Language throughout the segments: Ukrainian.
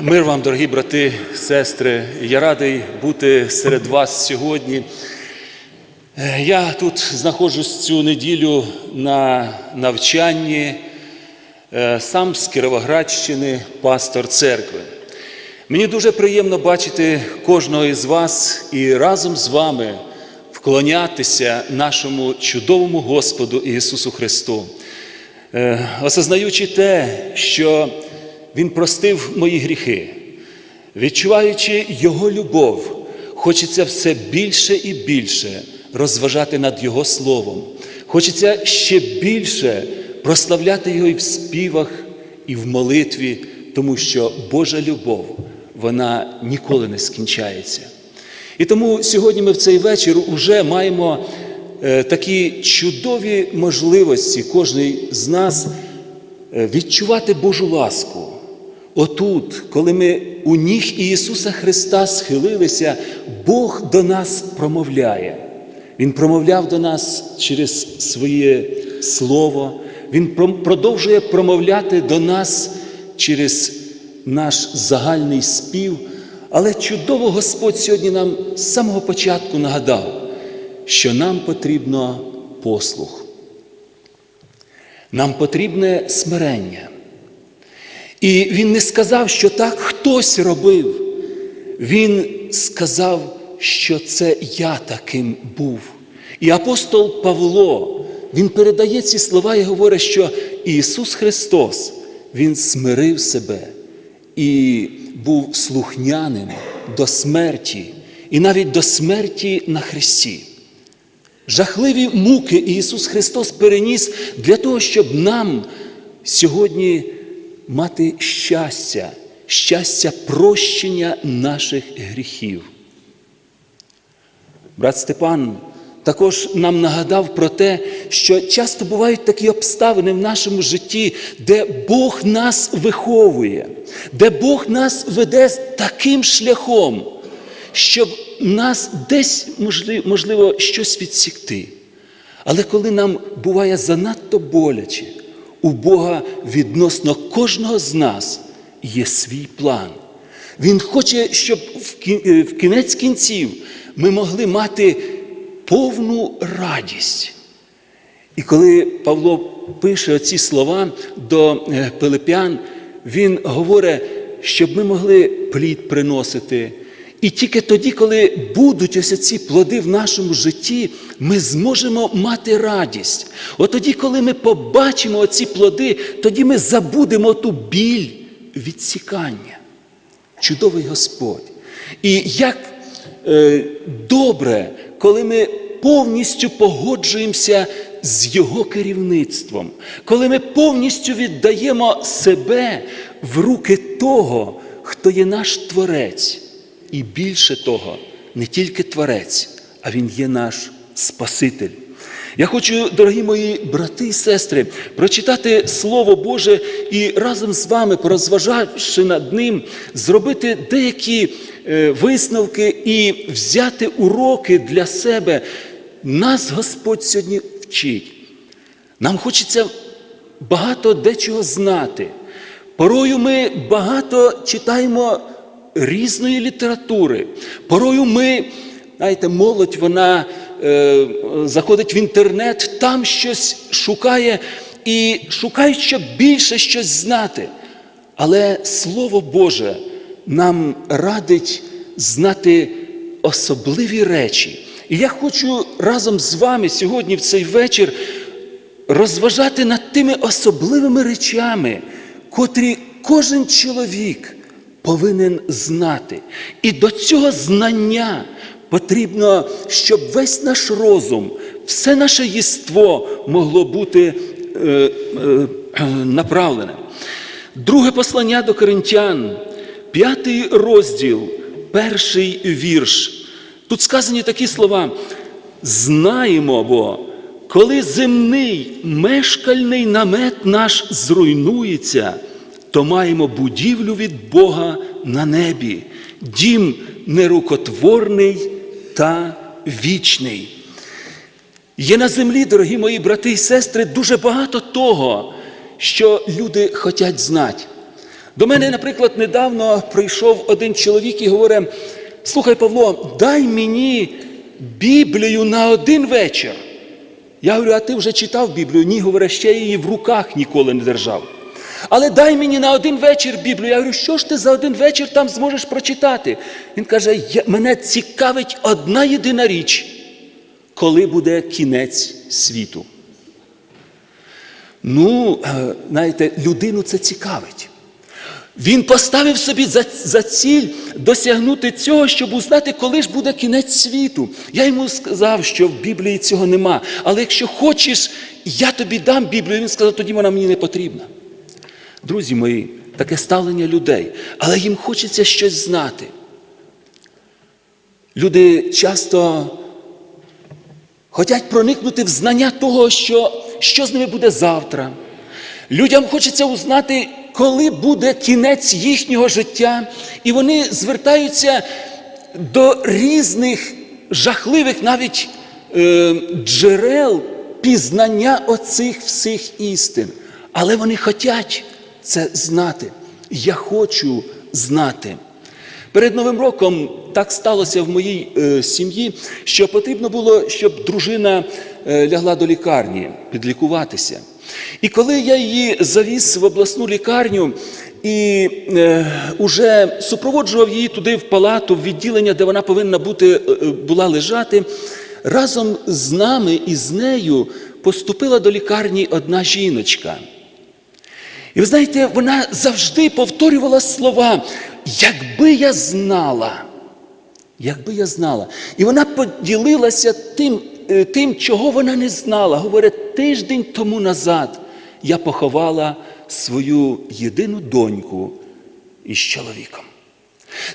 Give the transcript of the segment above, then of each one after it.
Мир вам, дорогі брати, сестри. Я радий бути серед вас сьогодні. Я тут знаходжусь цю неділю на навчанні, е, сам з Кіровоградщини, пастор церкви. Мені дуже приємно бачити кожного із вас і разом з вами вклонятися нашому чудовому Господу Ісусу Христу. Е, Осознаючи те, що Він простив мої гріхи, відчуваючи Його любов, хочеться все більше і більше розважати над Його Словом. Хочеться ще більше прославляти Його і в співах, і в молитві, тому що Божа любов, вона ніколи не скінчається. І тому сьогодні ми в цей вечір вже маємо е, такі чудові можливості, кожний з нас е, відчувати Божу ласку. Отут, коли ми у ніг Ісуса Христа схилилися, Бог до нас промовляє. Він промовляв до нас через своє Слово, Він продовжує промовляти до нас через наш загальний спів. Але чудово Господь сьогодні нам з самого початку нагадав, що нам потрібно послух. Нам потрібне смирення. І він не сказав, що так хтось робив. Він сказав, що це я таким був. І апостол Павло, він передає ці слова і говорить, що Ісус Христос, Він смирив себе і був слухняним до смерті, і навіть до смерті на Христі. Жахливі муки Ісус Христос переніс для того, щоб нам сьогодні мати щастя, щастя прощення наших гріхів. Брат Степан також нам нагадав про те, що часто бувають такі обставини в нашому житті, де Бог нас виховує, де Бог нас веде таким шляхом, щоб нас десь можливо, щось відсікти. Але коли нам буває занадто боляче, у Бога відносно кожного з нас є свій план. Він хоче, щоб е, в кінець кінців ми могли мати повну радість. І коли Павло пише оці слова до е, Пилип'ян, він говорить, щоб ми могли плід приносити. І тільки тоді, коли будуть ось ці плоди в нашому житті, ми зможемо мати радість. От тоді, коли ми побачимо оці плоди, тоді ми забудемо ту біль відсікання. Чудовий Господь. І як е, добре, коли ми повністю погоджуємося з Його керівництвом, коли ми повністю віддаємо себе в руки того, хто є наш Творець. І більше того, не тільки Творець, а Він є наш Спаситель. Я хочу, дорогі мої брати і сестри, прочитати Слово Боже і разом з вами, порозважавши над ним, зробити деякі е, висновки і взяти уроки для себе. Нас Господь сьогодні вчить. Нам хочеться багато дечого знати. Порою ми багато читаємо різної літератури. Порою ми, знаєте, молодь, вона е, заходить в інтернет, там щось шукає і шукає, щоб більше щось знати. Але Слово Боже нам радить знати особливі речі. І я хочу разом з вами сьогодні в цей вечір розважати над тими особливими речами, котрі кожен чоловік повинен знати. І до цього знання потрібно, щоб весь наш розум, все наше єство могло бути е, е, направлене. Друге послання до Коринтян, п'ятий розділ, перший вірш. Тут сказані такі слова: знаємо, бо коли земний мешкальний намет наш зруйнується, то маємо будівлю від Бога на небі, дім нерукотворний та вічний. Є на землі, дорогі мої брати і сестри, дуже багато того, що люди хочуть знати. До мене, наприклад, недавно прийшов один чоловік і говорить: слухай, Павло, дай мені Біблію на один вечір. Я говорю, а ти вже читав Біблію? Ні, говорить, ще її в руках ніколи не держав. Але дай мені на один вечір Біблію. Я говорю, що ж ти за один вечір там зможеш прочитати? Він каже, мене цікавить одна єдина річ, коли буде кінець світу. Ну, е, знаєте, людину це цікавить. Він поставив собі за, за ціль досягнути цього, щоб узнати, коли ж буде кінець світу. Я йому сказав, що в Біблії цього нема. Але якщо хочеш, я тобі дам Біблію. Він сказав, тоді вона мені не потрібна. Друзі мої, таке ставлення людей, але їм хочеться щось знати. Люди часто хочуть проникнути в знання того, що, що з ними буде завтра. Людям хочеться узнати, коли буде кінець їхнього життя, і вони звертаються до різних жахливих навіть е, джерел пізнання оцих всіх істин. Але вони хочуть це знати. Я хочу знати. Перед Новим роком так сталося в моїй е, сім'ї, що потрібно було, щоб дружина е, лягла до лікарні підлікуватися. І коли я її завіз в обласну лікарню і е, уже супроводжував її туди в палату, в відділення, де вона повинна бути, е, е, була лежати, разом з нами і з нею поступила до лікарні одна жіночка. І ви знаєте, вона завжди повторювала слова, якби я знала, якби я знала. І вона поділилася тим, е, тим, чого вона не знала. Говорить, тиждень тому назад я поховала свою єдину доньку із чоловіком.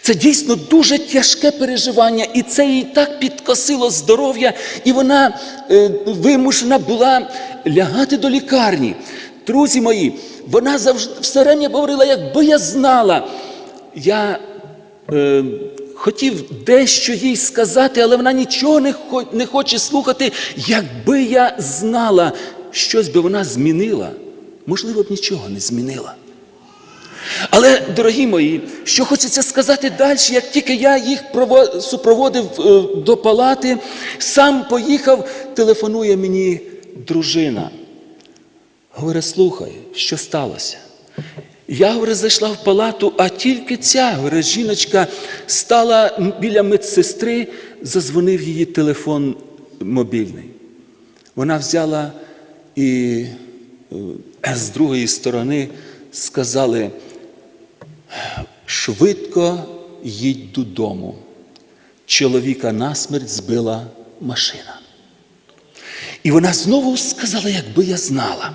Це дійсно дуже тяжке переживання, і це їй так підкосило здоров'я, і вона е, вимушена була лягати до лікарні. Друзі мої, вона завжди все время говорила, якби я знала. Я е, хотів дещо їй сказати, але вона нічого не, хо, не хоче слухати. Якби я знала, щось би вона змінила, можливо б нічого не змінила. Але, дорогі мої, що хочеться сказати далі, як тільки я їх супроводив е, до палати, сам поїхав, телефонує мені дружина. Говорить, слухай, що сталося? Я говорить, зайшла в палату, а тільки ця говорить, жіночка стала біля медсестри, зазвонив її телефон мобільний. Вона взяла і е, з другої сторони сказали, швидко їдь додому. Чоловіка насмерть збила машина. І вона знову сказала, якби я знала.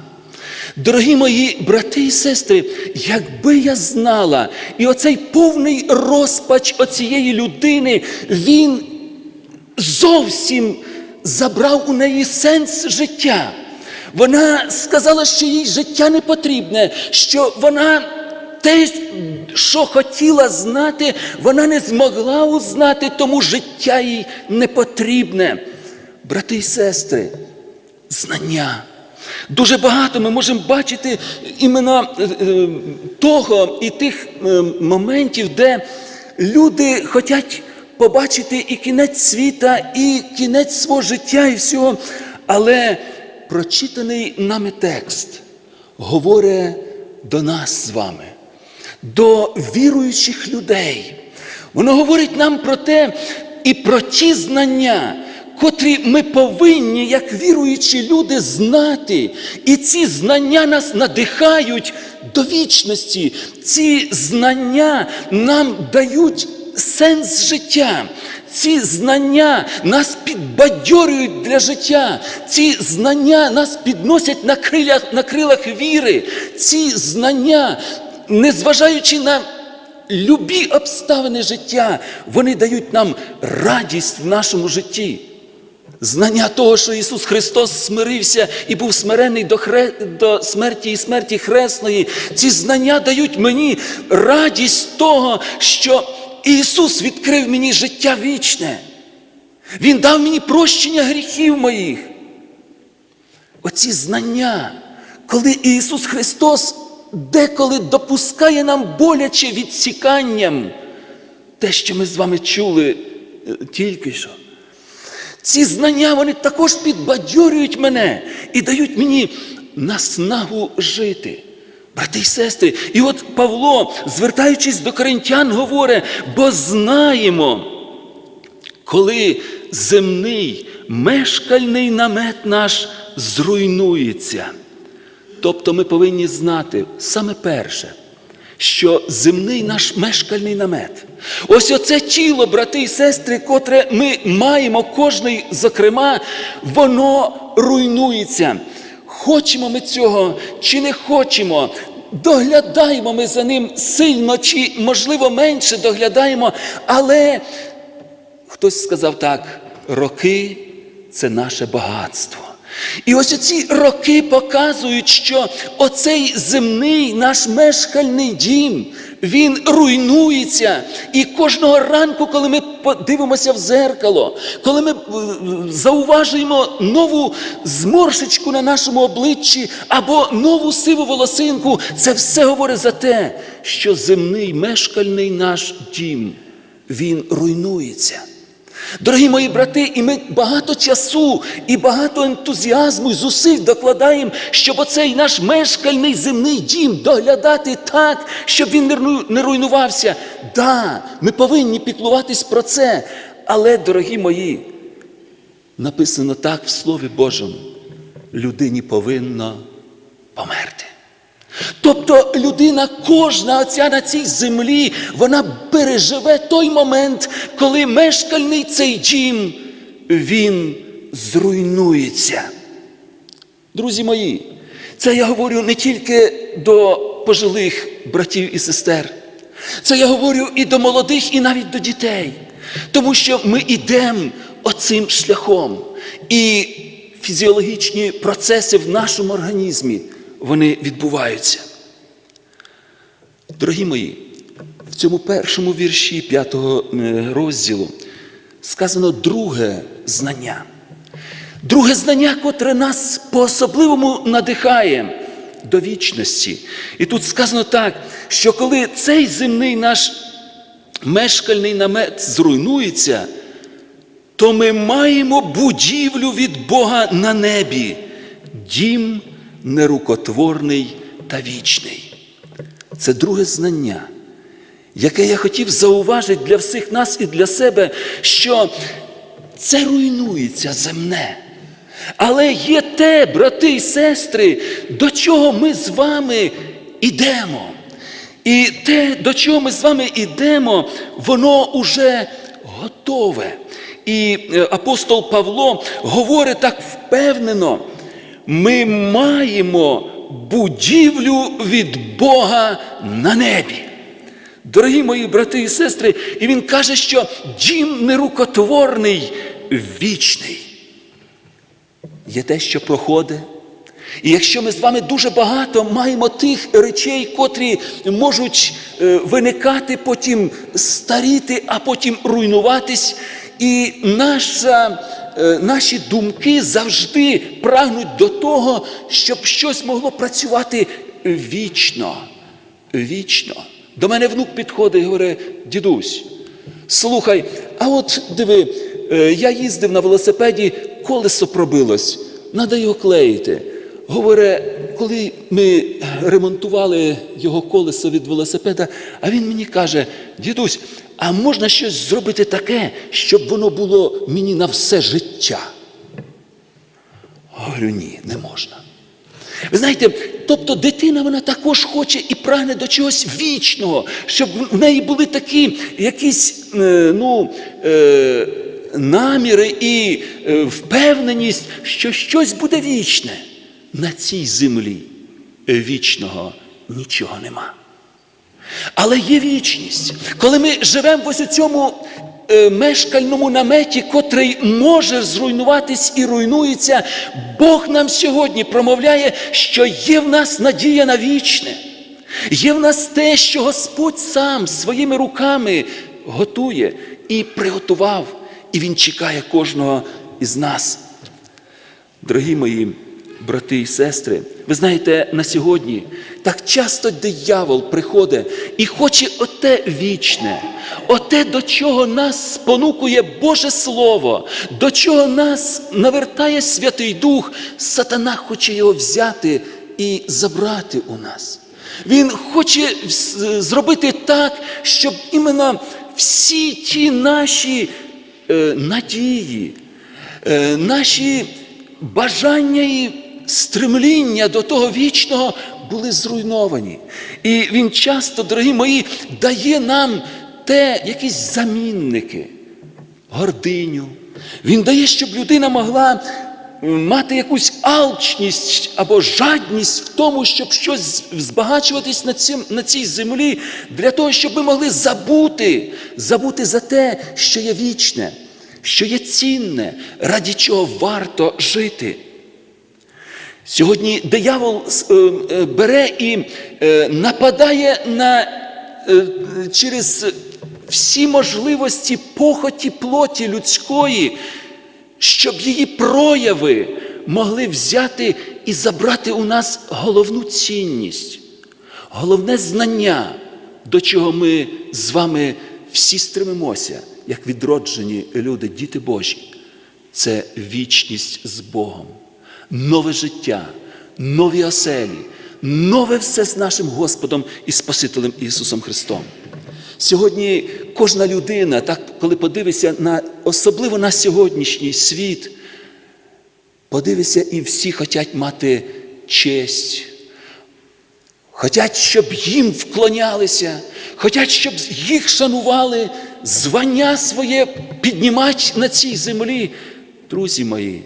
Дорогі мої брати і сестри, якби я знала, і оцей повний розпач оцієї людини, він зовсім забрав у неї сенс життя. Вона сказала, що їй життя не потрібне, що вона те, що хотіла знати, вона не змогла узнати, тому життя їй не потрібне. Брати і сестри, знання. Дуже багато ми можемо бачити іменно е, е, того і тих е, моментів, де люди хочуть побачити і кінець світа, і кінець свого життя, і всього. Але прочитаний нами текст говорить до нас з вами, до віруючих людей. Воно говорить нам про те і про ті знання, котрі ми повинні, як віруючі люди, знати. І ці знання нас надихають до вічності. Ці знання нам дають сенс життя. Ці знання нас підбадьорюють для життя. Ці знання нас підносять на крилях, на крилах віри. Ці знання, незважаючи на любі обставини життя, вони дають нам радість в нашому житті. Знання того, що Ісус Христос смирився і був смирений до, хре... до смерті і смерті хресної, ці знання дають мені радість того, що Ісус відкрив мені життя вічне. Він дав мені прощення гріхів моїх. Оці знання, коли Ісус Христос деколи допускає нам боляче відсіканням те, що ми з вами чули е, тільки що. Ці знання вони також підбадьорюють мене і дають мені наснагу жити. Брати й сестри, і от Павло, звертаючись до коринтян, говорить, бо знаємо, коли земний мешкальний намет наш зруйнується. Тобто ми повинні знати саме перше, що земний наш мешкальний намет. Ось оце тіло, брати і сестри, котре ми маємо, кожний, зокрема, воно руйнується. Хочемо ми цього чи не хочемо, доглядаємо ми за ним сильно, чи, можливо, менше доглядаємо, але хтось сказав так: роки це наше багатство. І ось ці роки показують, що оцей земний наш мешкальний дім, він руйнується. І кожного ранку, коли ми подивимося в зеркало, коли ми е, зауважуємо нову зморшечку на нашому обличчі або нову сиву волосинку, це все говорить за те, що земний мешкальний наш дім, він руйнується. Дорогі мої брати, і ми багато часу і багато ентузіазму і зусиль докладаємо, щоб оцей наш мешкальний земний дім доглядати так, щоб він не руйнувався. Да, ми повинні піклуватись про це. Але, дорогі мої, написано так в Слові Божому: людині повинно померти. Тобто людина, кожна оця на цій землі, вона переживе той момент, коли мешкальний цей дім, він зруйнується. Друзі мої, це я говорю не тільки до пожилих братів і сестер, це я говорю і до молодих, і навіть до дітей. Тому що ми йдемо оцим шляхом. І фізіологічні процеси в нашому організмі вони відбуваються. Дорогі мої, в цьому першому вірші п'ятого е, розділу сказано друге знання. Друге знання, котре нас по-особливому надихає до вічності. І тут сказано так, що коли цей земний наш мешкальний намет зруйнується, то ми маємо будівлю від Бога на небі, дім нерукотворний та вічний. Це друге знання, яке я хотів зауважити для всіх нас і для себе, що це руйнується земне. Але є те, брати і сестри, до чого ми з вами йдемо. І те, до чого ми з вами йдемо, воно уже готове. І е, апостол Павло говорить так впевнено: ми маємо будівлю від Бога на небі. Дорогі мої брати і сестри, і він каже, що дім нерукотворний, вічний. Є те, що проходить. І якщо ми з вами дуже багато маємо тих речей, котрі можуть е, виникати, потім старіти, а потім руйнуватись, і наша, е, наші думки завжди прагнуть до того, щоб щось могло працювати вічно. Вічно. До мене внук підходить і говорить, дідусь, слухай, а от диви, е, я їздив на велосипеді, колесо пробилось, треба його клеїти. Говорить, коли ми ремонтували його колесо від велосипеда, а він мені каже: дідусь, а можна щось зробити таке, щоб воно було мені на все життя? Говорю, ні, не можна. Ви знаєте, тобто дитина вона також хоче і прагне до чогось вічного, щоб в неї були такі якісь е, ну, е, наміри і е, впевненість, що щось буде вічне. На цій землі вічного нічого нема. Але є вічність. Коли ми живемо ось у цьому е, мешкальному наметі, котрий може зруйнуватись і руйнується, Бог нам сьогодні промовляє, що є в нас надія на вічне. Є в нас те, що Господь сам своїми руками готує і приготував, і Він чекає кожного із нас. Дорогі мої, брати і сестри, ви знаєте, на сьогодні так часто диявол приходить і хоче оте вічне, оте, до чого нас спонукує Боже Слово, до чого нас навертає Святий Дух, сатана хоче його взяти і забрати у нас. Він хоче зробити так, щоб іменно всі ті наші е, надії, е, наші бажання і стремління до того вічного були зруйновані. І він часто, дорогі мої, дає нам те, якісь замінники, гординю. Він дає, щоб людина могла мати якусь алчність або жадність в тому, щоб щось збагачуватись на, цим, на цій землі, для того, щоб ми могли забути, забути за те, що є вічне, що є цінне, раді чого варто жити. Сьогодні диявол е, е, бере і е, нападає на, через всі можливості похоті плоті людської, щоб її прояви могли взяти і забрати у нас головну цінність, головне знання, до чого ми з вами всі стремимося, як відроджені люди, діти Божі. Це вічність з Богом, нове життя, нові оселі, нове все з нашим Господом і Спасителем Ісусом Христом. Сьогодні кожна людина, так коли подивиться на особливо на сьогоднішній світ, подивися, і всі хочуть мати честь, Хотять, щоб їм вклонялися, хотять, щоб їх шанували, звання своє піднімати на цій землі. Друзі мої,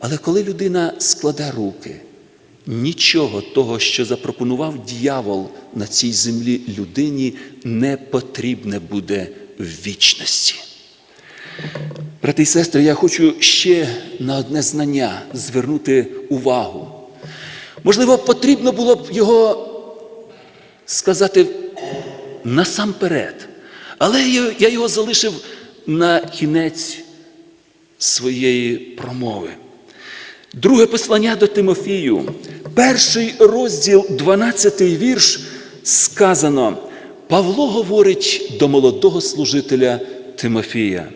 але коли людина складе руки, нічого того, що запропонував дьявол на цій землі людині, не потрібне буде в вічності. Брати і сестри, я хочу ще на одне знання звернути увагу. Можливо, потрібно було б його сказати насамперед, але я- його залишив на кінець своєї промови. Друге послання до Тимофію, перший розділ, 12 вірш, сказано, Павло говорить до молодого служителя Тимофія.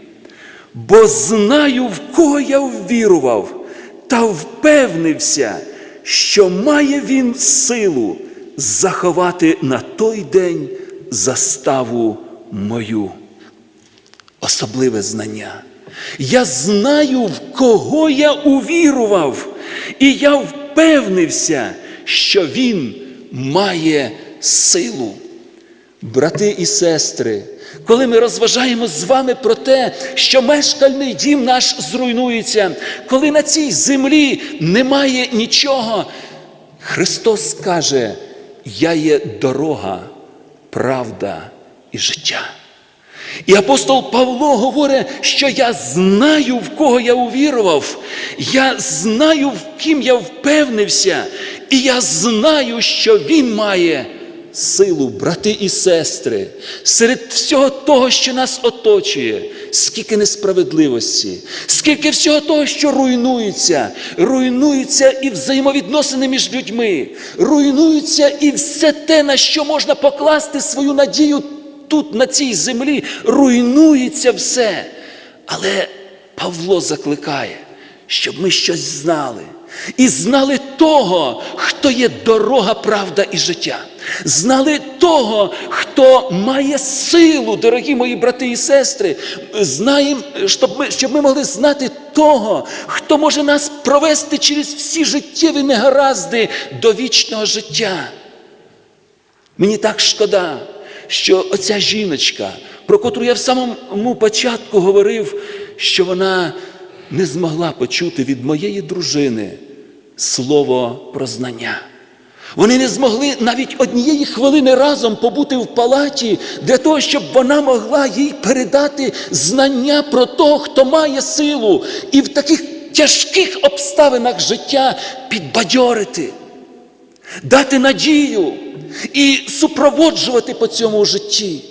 Бо знаю, в кого я ввірував, та впевнився, що має він силу заховати на той день заставу мою особливе знання. Я знаю, в кого я увірував, і я впевнився, що він має силу. Брати і сестри, коли ми розважаємо з вами про те, що мешкальний дім наш зруйнується, коли на цій землі немає нічого, Христос каже, я є дорога, правда і життя. І апостол Павло говорить, що я знаю, в кого я увірував, я знаю, в ким я впевнився, і я знаю, що він має силу, брати і сестри, серед всього того, що нас оточує, скільки несправедливості, скільки всього того, що руйнується, руйнуються і взаємовідносини між людьми, руйнуються і все те, на що можна покласти свою надію тут, на цій землі, руйнується все. Але Павло закликає, щоб ми щось знали. І знали того, хто є дорога, правда і життя. Знали того, хто має силу, дорогі мої брати і сестри. Знаємо, щоб ми, щоб ми могли знати того, хто може нас провести через всі життєві негаразди до вічного життя. Мені так шкода, що оця жіночка, про котру я в самому початку говорив, що вона не змогла почути від моєї дружини слово про знання. Вони не змогли навіть однієї хвилини разом побути в палаті для того, щоб вона могла їй передати знання про того, хто має силу, і в таких тяжких обставинах життя підбадьорити дати надію і супроводжувати по цьому житті.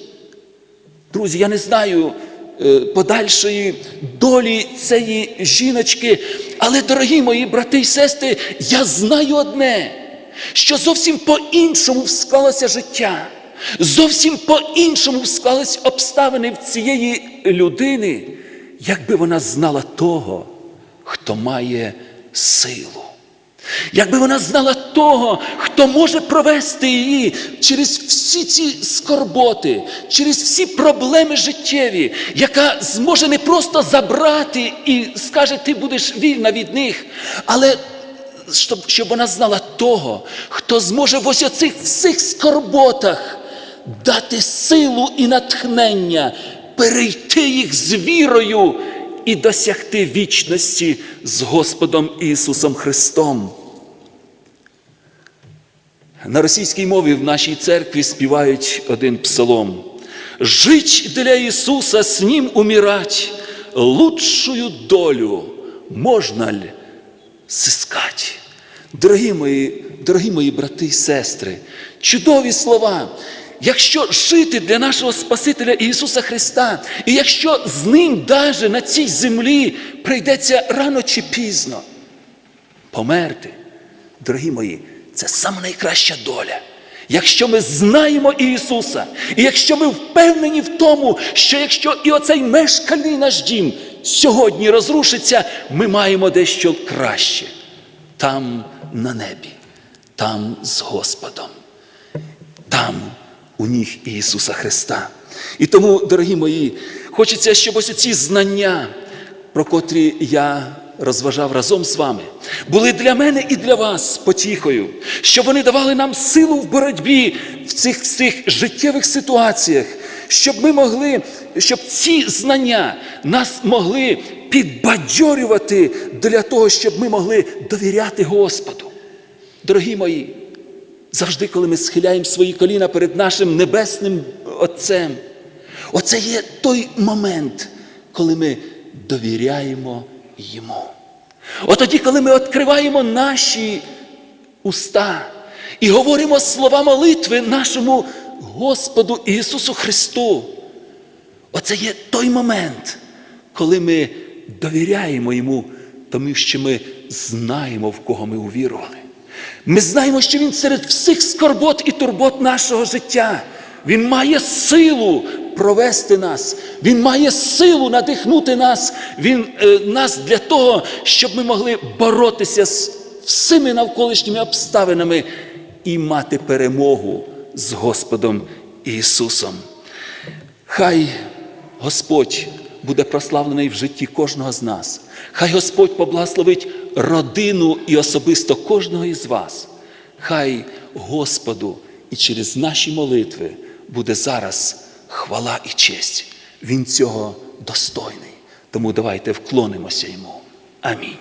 Друзі, я не знаю, е, подальшої долі цієї жіночки. Але, дорогі мої брати і сестри, я знаю одне, що зовсім по-іншому склалося життя. Зовсім по-іншому склались обставини в цієї людини, якби вона знала того, хто має силу. Якби вона знала того, хто може провести її через всі ці скорботи, через всі проблеми життєві, яка зможе не просто забрати і скаже, ти будеш вільна від них, але щоб, щоб вона знала того, хто зможе в ось оцих всіх скорботах дати силу і натхнення, перейти їх з вірою і досягти вічності з Господом Ісусом Христом. На російській мові в нашій церкві співають один псалом. Жить для Ісуса, с Ним умирать, лучшую долю можна ли сискать? Дорогі мої, дорогі мої брати і сестри, чудові слова. Якщо жити для нашого Спасителя Ісуса Христа, і якщо з Ним даже на цій землі прийдеться рано чи пізно, померти, дорогі мої, це саме найкраща доля. Якщо ми знаємо Ісуса, і якщо ми впевнені в тому, що якщо і оцей мешкальний наш дім сьогодні розрушиться, ми маємо дещо краще там на небі, там з Господом, там у ніг Ісуса Христа. І тому, дорогі мої, хочеться, щоб ось ці знання, про котрі я розважав разом з вами, були для мене і для вас потіхою, щоб вони давали нам силу в боротьбі в цих всіх життєвих ситуаціях, щоб ми могли, щоб ці знання нас могли підбадьорювати для того, щоб ми могли довіряти Господу. Дорогі мої, завжди, коли ми схиляємо свої коліна перед нашим небесним Отцем, оце є той момент, коли ми довіряємо Йому. От тоді, коли ми відкриваємо наші уста і говоримо слова молитви нашому Господу Ісусу Христу, оце є той момент, коли ми довіряємо Йому, тому що ми знаємо, в кого ми увірували. Ми знаємо, що Він серед всіх скорбот і турбот нашого життя. Він має силу провести нас, Він має силу надихнути нас, Він е, нас для того, щоб ми могли боротися з всіми навколишніми обставинами і мати перемогу з Господом Ісусом. Хай Господь буде прославлений в житті кожного з нас. Хай Господь поблагословить родину і особисто кожного із вас. Хай Господу і через наші молитви буде зараз хвала і честь. Він цього достойний. Тому давайте вклонимося йому. Амінь.